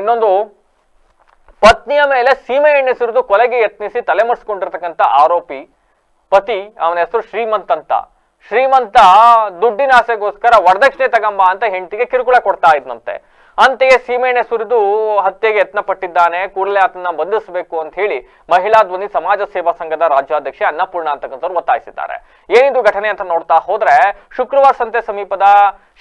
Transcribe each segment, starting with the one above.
ಇನ್ನೊಂದು, ಪತ್ನಿಯ ಮೇಲೆ ಸೀಮೆ ಎಣ್ಣೆ ಸುರಿದು ಕೊಲೆಗೆ ಯತ್ನಿಸಿ ತಲೆಮರೆಸ್ಕೊಂಡಿರ್ತಕ್ಕಂಥ ಆರೋಪಿ ಪತಿ, ಅವನ ಹೆಸರು ಶ್ರೀಮಂತ್ ಅಂತ. ಶ್ರೀಮಂತ ದುಡ್ಡಿನ ಆಸೆಗೋಸ್ಕರ ವರದಕ್ಷಿಣೆ ತಗಂಬ ಅಂತ ಹೆಂಡತಿಗೆ ಕಿರುಕುಳ ಕೊಡ್ತಾ ಇದ್ನಂತೆ. ಅಂತೆಯೇ ಸೀಮೆಎಣ್ಣೆ ಸುರಿದು ಹತ್ಯೆಗೆ ಯತ್ನ ಪಟ್ಟಿದ್ದಾನೆ ಕೂಡಲೇ ಆತನ ಬಂಧಿಸಬೇಕು ಅಂತ ಹೇಳಿ ಮಹಿಳಾ ಧ್ವನಿ ಸಮಾಜ ಸೇವಾ ಸಂಘದ ರಾಜ್ಯಾಧ್ಯಕ್ಷ ಅನ್ನಪೂರ್ಣ ಅಂತಕ್ಕಂಥವ್ರು ಒತ್ತಾಯಿಸಿದ್ದಾರೆ. ಏನಿದು ಘಟನೆ ಅಂತ ನೋಡ್ತಾ ಹೋದ್ರೆ ಶುಕ್ರವಾರ ಸಂತೆ ಸಮೀಪದ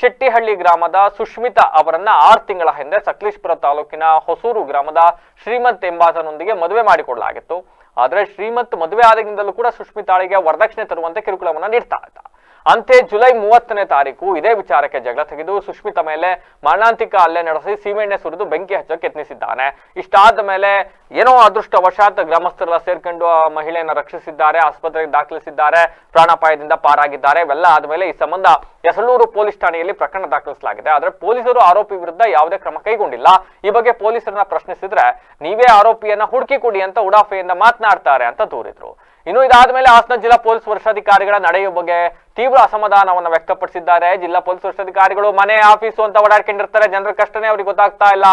ಶೆಟ್ಟಿಹಳ್ಳಿ ಗ್ರಾಮದ ಸುಷ್ಮಿತಾ ಅವರನ್ನ ಆರು ತಿಂಗಳ ಹಿಂದೆ ಸಕಲೇಶ್ಪುರ ತಾಲೂಕಿನ ಹೊಸೂರು ಗ್ರಾಮದ ಶ್ರೀಮಂತ್ ಎಂಬಾತನೊಂದಿಗೆ ಮದುವೆ ಮಾಡಿಕೊಡಲಾಗಿತ್ತು ಆದ್ರೆ ಶ್ರೀಮಂತ್ ಮದುವೆ ಆದಾಗಿಂದಲೂ ಕೂಡ ಸುಷ್ಮಿತಾಳಿಗೆ ವರದಕ್ಷಿಣೆ ತರುವಂತೆ ಕಿರುಕುಳವನ್ನ ನೀಡ್ತಾ ಇದ್ದ. ಅಂತೆ ಜುಲೈ ಮೂವತ್ತನೇ ತಾರೀಕು ಇದೇ ವಿಚಾರಕ್ಕೆ ಜಗಳ ತೆಗೆದು ಸುಷ್ಮಿತಾ ಮೇಲೆ ಮರಣಾಂತಿಕ ಹಲ್ಲೆ ನಡೆಸಿ ಸೀಮೆಣ್ಣೆ ಸುರಿದು ಬೆಂಕಿ ಹಚ್ಚೋಕೆ ಯತ್ನಿಸಿದ್ದಾನೆ. ಇಷ್ಟಾದ ಮೇಲೆ ಏನೋ ಅದೃಷ್ಟವಶಾತ್ ಗ್ರಾಮಸ್ಥರೆಲ್ಲ ಸೇರ್ಕೊಂಡು ಆ ಮಹಿಳೆಯನ್ನು ರಕ್ಷಿಸಿದ್ದಾರೆ, ಆಸ್ಪತ್ರೆಗೆ ದಾಖಲಿಸಿದ್ದಾರೆ, ಪ್ರಾಣಾಪಾಯದಿಂದ ಪಾರಾಗಿದ್ದಾರೆ. ಇವೆಲ್ಲ ಆದ್ಮೇಲೆ ಈ ಸಂಬಂಧ ಯಸಳೂರು ಪೊಲೀಸ್ ಠಾಣೆಯಲ್ಲಿ ಪ್ರಕರಣ ದಾಖಲಿಸಲಾಗಿದೆ. ಆದರೆ ಪೊಲೀಸರು ಆರೋಪಿ ವಿರುದ್ಧ ಯಾವುದೇ ಕ್ರಮ ಕೈಗೊಂಡಿಲ್ಲ. ಈ ಬಗ್ಗೆ ಪೊಲೀಸರನ್ನ ಪ್ರಶ್ನಿಸಿದ್ರೆ ನೀವೇ ಆರೋಪಿಯನ್ನ ಹುಡುಕಿ ಕೊಡಿ ಅಂತ ಉಡಾಫೆಯಿಂದ ಮಾತನಾಡ್ತಾರೆ ಅಂತ ದೂರಿದ್ರು. ಇನ್ನು ಇದಾದ ಮೇಲೆ ಹಾಸನ ಜಿಲ್ಲಾ ಪೊಲೀಸ್ ವರಿಷ್ಠಾಧಿಕಾರಿಗಳ ನಡೆಯುವ ಬಗ್ಗೆ ತೀವ್ರ ಅಸಮಾಧಾನವನ್ನು ವ್ಯಕ್ತಪಡಿಸಿದ್ದಾರೆ. ಜಿಲ್ಲಾ ಪೊಲೀಸ್ ವರಿಷ್ಠಾಧಿಕಾರಿಗಳು, ಮನೆ, ಆಫೀಸು ಅಂತ ಓಡಾಡ್ಕೊಂಡಿರ್ತಾರೆ. ಜನರ ಕಷ್ಟನೇ ಅವ್ರಿಗೆ ಗೊತ್ತಾಗ್ತಾ ಇಲ್ಲ.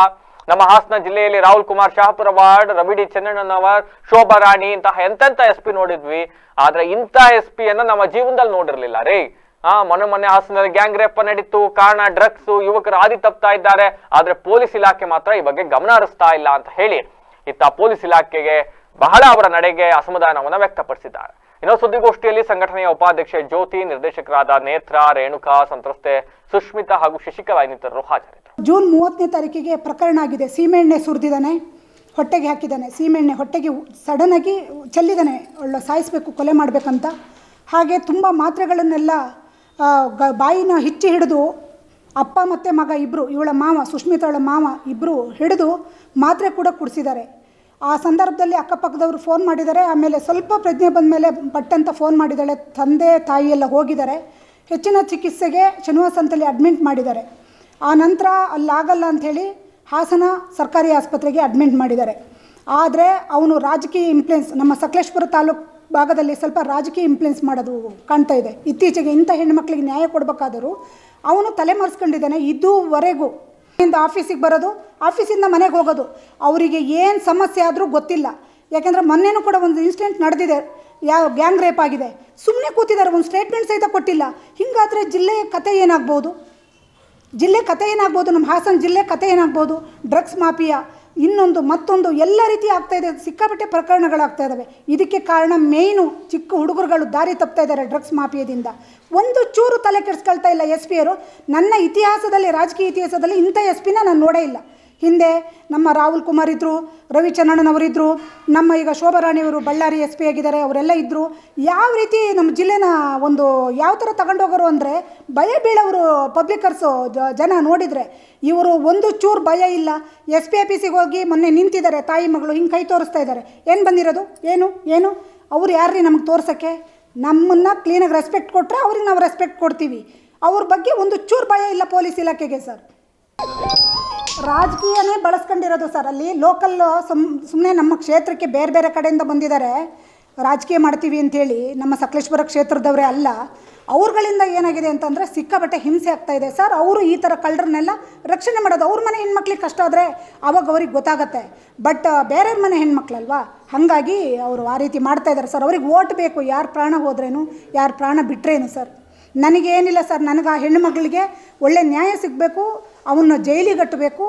ನಮ್ಮ ಹಾಸನ ಜಿಲ್ಲೆಯಲ್ಲಿ ರಾಹುಲ್ ಕುಮಾರ್, ಶಾಹಪುರ ವಾರ್ಡ್ ರವಿಡಿ ಚೆನ್ನಣ್ಣನವರ್ ಶೋಭಾ ರಾಣಿ ಇಂತಹ ಎಂತೆಂತ ಎಸ್ ಪಿ ನೋಡಿದ್ವಿ. ಆದ್ರೆ ಇಂಥ ಎಸ್ ಪಿಯನ್ನ ನಮ್ಮ ಜೀವನದಲ್ಲಿ ನೋಡಿರ್ಲಿಲ್ಲ. ರೀ, ಆ, ಮೊನ್ನೆ ಮೊನ್ನೆ ಹಾಸನದಲ್ಲಿ ಗ್ಯಾಂಗ್ ರೇಪ್ ನಡೀತು. ಕಾರಣ ಡ್ರಗ್ಸ್, ಯುವಕರು ಆದಿ ತಪ್ತಾ ಇದ್ದಾರೆ. ಆದ್ರೆ ಪೊಲೀಸ್ ಇಲಾಖೆ ಮಾತ್ರ ಈ ಬಗ್ಗೆ ಗಮನ ಹರಿಸ್ತಾ ಇಲ್ಲ ಅಂತ ಹೇಳಿ ಇತ್ತ ಪೊಲೀಸ್ ಇಲಾಖೆಗೆ ಬಹಳ ಅವರ ನಡೆಗೆ ಅಸಮಾಧಾನವನ್ನು ವ್ಯಕ್ತಪಡಿಸಿದ್ದಾರೆ. ಇನ್ನು ಸುದ್ದಿಗೋಷ್ಠಿಯಲ್ಲಿ ಸಂಘಟನೆಯ ಉಪಾಧ್ಯಕ್ಷೆ ಜ್ಯೋತಿ, ನಿರ್ದೇಶಕರಾದ ನೇತ್ರ, ರೇಣುಕಾ ಸಂತ್ರಸ್ತೆ ಸುಷ್ಮಿತಾ ಹಾಗೂ ಶಶಿಕಲಾ ಇನ್ನಿತರರು ಹಾಜರಿದ್ದರು. ಜೂನ್ ಮೂವತ್ತನೇ ತಾರೀಕಿಗೆ ಪ್ರಕರಣ ಆಗಿದೆ. ಸೀಮೆಎಣ್ಣೆ ಸುರಿದಿದ್ದಾನೆ, ಹೊಟ್ಟೆಗೆ ಹಾಕಿದ್ದಾನೆ. ಸೀಮೆಎಣ್ಣೆ ಹೊಟ್ಟೆಗೆ ಸಡನ್ನಾಗಿ ಚೆಲ್ಲಿದ್ದಾನೆ. ಒಳ್ಳೆ ಸಾಯಿಸಬೇಕು, ಕೊಲೆ ಮಾಡಬೇಕಂತ. ಹಾಗೆ ತುಂಬ ಮಾತ್ರೆಗಳನ್ನೆಲ್ಲ ಗ, ಬಾಯಿನ ಹಿಚ್ಚಿ ಹಿಡಿದು ಅಪ್ಪ ಮತ್ತು ಮಗ ಇಬ್ಬರು ಇವಳ ಮಾವ ಸುಷ್ಮಿತಾಳ ಮಾವ ಇಬ್ಬರು ಹಿಡಿದು ಮಾತ್ರೆ ಕೂಡ ಕುಡಿಸಿದ್ದಾರೆ. ಆ ಸಂದರ್ಭದಲ್ಲಿ ಅಕ್ಕಪಕ್ಕದವರು ಫೋನ್ ಮಾಡಿದ್ದಾರೆ. ಆಮೇಲೆ ಸ್ವಲ್ಪ ಪ್ರಜ್ಞೆ ಬಂದ ಮೇಲೆ ಪಟ್ಟಂತ ಫೋನ್ ಮಾಡಿದ್ದಾಳೆ. ತಂದೆ, ತಾಯಿ ಎಲ್ಲ ಹೋಗಿದ್ದಾರೆ. ಹೆಚ್ಚಿನ ಚಿಕಿತ್ಸೆಗೆ ಶನಿವಾಸಂತಲ್ಲಿ ಅಡ್ಮಿಂಟ್ ಮಾಡಿದ್ದಾರೆ. ಆ ನಂತರ ಅಲ್ಲಾಗಲ್ಲ ಅಂಥೇಳಿ ಹಾಸನ ಸರ್ಕಾರಿ ಆಸ್ಪತ್ರೆಗೆ ಅಡ್ಮಿಂಟ್ ಮಾಡಿದ್ದಾರೆ. ಆದರೆ ಅವನು ರಾಜಕೀಯ ಇನ್ಫ್ಲುಯೆನ್ಸ್ ನಮ್ಮ ಸಕಲೇಶ್ಪುರ ತಾಲೂಕು ಭಾಗದಲ್ಲಿ ಸ್ವಲ್ಪ ರಾಜಕೀಯ ಇನ್ಫ್ಲುಯೆನ್ಸ್ ಮಾಡೋದು ಕಾಣ್ತಾ ಇದೆ. ಇತ್ತೀಚೆಗೆ ಇಂಥ ಹೆಣ್ಮಕ್ಳಿಗೆ ನ್ಯಾಯ ಕೊಡಬೇಕಾದರೂ ಅವನು ತಲೆ ಮರೆಸ್ಕೊಂಡಿದ್ದಾನೆ ಇದುವರೆಗೂ ಇಂದ ಆಫೀಸಿಗೆ ಬರೋದು ಆಫೀಸಿಂದ ಮನೆಗೆ ಹೋಗೋದು. ಅವರಿಗೆ ಏನು ಸಮಸ್ಯೆ ಆದರೂ ಗೊತ್ತಿಲ್ಲ. ಯಾಕೆಂದರೆ ಮೊನ್ನೆನೂ ಕೂಡ ಒಂದು ಇನ್ಸಿಡೆಂಟ್ ನಡೆದಿದೆ. ಯಾವ ಗ್ಯಾಂಗ್ ರೇಪ್ ಆಗಿದೆ. ಸುಮ್ಮನೆ ಕೂತಿದ್ದಾರೆ, ಒಂದು ಸ್ಟೇಟ್ಮೆಂಟ್ ಸಹಿತ ಕೊಟ್ಟಿಲ್ಲ. ಹಿಂಗಾದರೆ ಜಿಲ್ಲೆಯ ಕತೆ ಏನಾಗ್ಬೋದು? ಜಿಲ್ಲೆ ಕತೆ ಏನಾಗ್ಬೋದು? ನಮ್ಮ ಹಾಸನ ಜಿಲ್ಲೆ ಕತೆ ಏನಾಗ್ಬೋದು? ಡ್ರಗ್ಸ್ ಮಾಫಿಯಾ, ಇನ್ನೊಂದು, ಮತ್ತೊಂದು, ಎಲ್ಲ ರೀತಿ ಆಗ್ತಾಯಿದೆ ಸಿಕ್ಕಾಪಟ್ಟೆ ಪ್ರಕರಣಗಳಾಗ್ತಾ ಇದ್ದಾವೆ ಇದಕ್ಕೆ ಕಾರಣ ಮೇಯ್ನು ಚಿಕ್ಕ ಹುಡುಗರುಗಳು ದಾರಿ ತಪ್ತಾ ಇದ್ದಾರೆ ಡ್ರಗ್ಸ್ ಮಾಫಿಯಾದಿಂದ. ಒಂದು ಚೂರು ತಲೆ ಕೆಡಿಸ್ಕೊಳ್ತಾ ಇಲ್ಲ ಎಸ್ ಪಿಯರು ನನ್ನ ಇತಿಹಾಸದಲ್ಲಿ, ರಾಜಕೀಯ ಇತಿಹಾಸದಲ್ಲಿ ಇಂಥ ಎಸ್ ಪಿನ ನಾನು ನೋಡೇ ಇಲ್ಲ. ಹಿಂದೆ ನಮ್ಮ ರಾಹುಲ್ ಕುಮಾರ್ ಇದ್ದರು ರವಿಚಂದ್ರಣ್ಣನವರಿದ್ದರು ನಮ್ಮ ಈಗ ಶೋಭಾರಾಣಿಯವರು ಬಳ್ಳಾರಿ ಎಸ್ ಪಿ ಆಗಿದ್ದಾರೆ, ಅವರೆಲ್ಲ ಇದ್ದರು ಯಾವ ರೀತಿ ನಮ್ಮ ಜಿಲ್ಲೆನ ಒಂದು ಯಾವ ಥರ ತಗೊಂಡೋಗೋರು ಅಂದರೆ ಭಯ ಬೀಳೋರು ಪಬ್ಲಿಕರ್ಸು ಜನ ನೋಡಿದರೆ. ಇವರು ಒಂದು ಚೂರು ಭಯ ಇಲ್ಲ. ಎಸ್ ಪಿ ಆಫೀಸಿಗೆ ಹೋಗಿ ಮೊನ್ನೆ ನಿಂತಿದ್ದಾರೆ, ತಾಯಿ ಮಗಳು ಹಿಂಗೆ ಕೈ ತೋರಿಸ್ತಾ ಇದ್ದಾರೆ. ಏನು ಬಂದಿರೋದು? ಏನು? ಏನು? ಅವ್ರು ಯಾರ್ರೀ ನಮಗೆ ತೋರ್ಸೋಕ್ಕೆ? ನಮ್ಮನ್ನು ಕ್ಲೀನಾಗಿ ರೆಸ್ಪೆಕ್ಟ್ ಕೊಟ್ಟರೆ ಅವ್ರಿಗೆ ನಾವು ರೆಸ್ಪೆಕ್ಟ್ ಕೊಡ್ತೀವಿ. ಅವ್ರ ಬಗ್ಗೆ ಒಂದು ಚೂರು ಭಯ ಇಲ್ಲ ಪೊಲೀಸ್ ಇಲಾಖೆಗೆ ಸರ್. ರಾಜಕೀಯನೇ ಬಳಸ್ಕೊಂಡಿರೋದು ಸರ್. ಅಲ್ಲಿ ಲೋಕಲ್ ಸುಮ್ ಸುಮ್ಮನೆ ನಮ್ಮ ಕ್ಷೇತ್ರಕ್ಕೆ ಬೇರೆ ಬೇರೆ ಕಡೆಯಿಂದ ಬಂದಿದ್ದಾರೆ. ರಾಜಕೀಯ ಮಾಡ್ತೀವಿ ಅಂಥೇಳಿ ನಮ್ಮ ಸಕಲೇಶ್ವರ ಕ್ಷೇತ್ರದವರೇ ಅಲ್ಲ, ಅವ್ರುಗಳಿಂದ ಏನಾಗಿದೆ ಅಂತಂದರೆ ಸಿಕ್ಕಾಪಟ್ಟೆ ಹಿಂಸೆ ಆಗ್ತಾ ಇದೆ ಸರ್. ಅವರು ಈ ಥರ ಕಳ್ಳರನ್ನೆಲ್ಲ ರಕ್ಷಣೆ ಮಾಡೋದು ಅವ್ರ ಮನೆ ಹೆಣ್ಮಕ್ಳಿಗೆ ಕಷ್ಟ ಆದರೆ ಅವಾಗ ಅವ್ರಿಗೆ ಗೊತ್ತಾಗತ್ತೆ. ಬಟ್ ಬೇರೆಯವ್ರ ಮನೆ ಹೆಣ್ಮಕ್ಳಲ್ವಾ? ಹಾಗಾಗಿ ಅವರು ಆ ರೀತಿ ಮಾಡ್ತಾ ಇದ್ದಾರೆ ಸರ್. ಅವ್ರಿಗೆ ಓಟ್ ಬೇಕು, ಯಾರು ಪ್ರಾಣ ಹೋದ್ರೇನು, ಯಾರು ಪ್ರಾಣ ಬಿಟ್ಟರೇನು ಸರ್. ನನಗೇನಿಲ್ಲ ಸರ್. ನನಗೆ ಆ ಹೆಣ್ಣು ಮಗಳಿಗೆ ಒಳ್ಳೆ ನ್ಯಾಯ ಸಿಗಬೇಕು, ಅವನ್ನ ಜೈಲಿಗೆ ಕಟ್ಟಬೇಕು,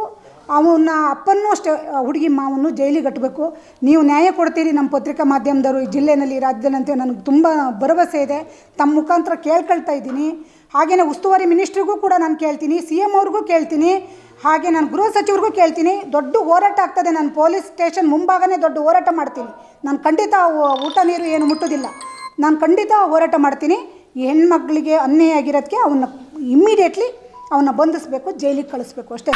ಅವನ್ನ ಅಪ್ಪನೂ ಅಷ್ಟೇ ಹುಡುಗಿ ಮಾವನ್ನು ಜೈಲಿಗೆ ಕಟ್ಟಬೇಕು. ನೀವು ನ್ಯಾಯ ಕೊಡ್ತೀರಿ ನಮ್ಮ ಪತ್ರಿಕಾ ಮಾಧ್ಯಮದವರು, ಈ ಜಿಲ್ಲೆಯಲ್ಲಿ ರಾಜ್ಯದಲ್ಲಿ ನನಗೆ ತುಂಬ ಭರವಸೆ ಇದೆ. ತಮ್ಮ ಮುಖಾಂತರ ಕೇಳ್ಕೊಳ್ತಾ ಇದ್ದೀನಿ. ಹಾಗೆಯೇ ಉಸ್ತುವಾರಿ ಮಿನಿಸ್ಟ್ರಿಗೂ ಕೂಡ ನಾನು ಕೇಳ್ತೀನಿ, ಸಿ ಎಂ ಅವ್ರಿಗೂ ಕೇಳ್ತೀನಿ, ಹಾಗೆ ನಾನು ಗೃಹ ಸಚಿವರಿಗೂ ಕೇಳ್ತೀನಿ. ದೊಡ್ಡ ಹೋರಾಟ ಆಗ್ತದೆ ನಾನು ಪೊಲೀಸ್ ಸ್ಟೇಷನ್ ಮುಂಭಾಗನೇ ದೊಡ್ಡ ಹೋರಾಟ ಮಾಡ್ತೀನಿ. ನಾನು ಖಂಡಿತ ಊಟ ನೀರು ಏನು ಮುಟ್ಟೋದಿಲ್ಲ. ನಾನು ಖಂಡಿತ ಹೋರಾಟ ಮಾಡ್ತೀನಿ. ಈ ಹೆಣ್ಮಕ್ಳಿಗೆ ಅನ್ಯಾಯ ಆಗಿರೋದಕ್ಕೆ ಅವನ್ನ ಇಮ್ಮಿಡಿಯೇಟ್ಲಿ ಅವನ್ನ ಬಂಧಿಸಬೇಕು ಜೈಲಿಗೆ ಕಳಿಸ್ಬೇಕು ಅಷ್ಟೇ.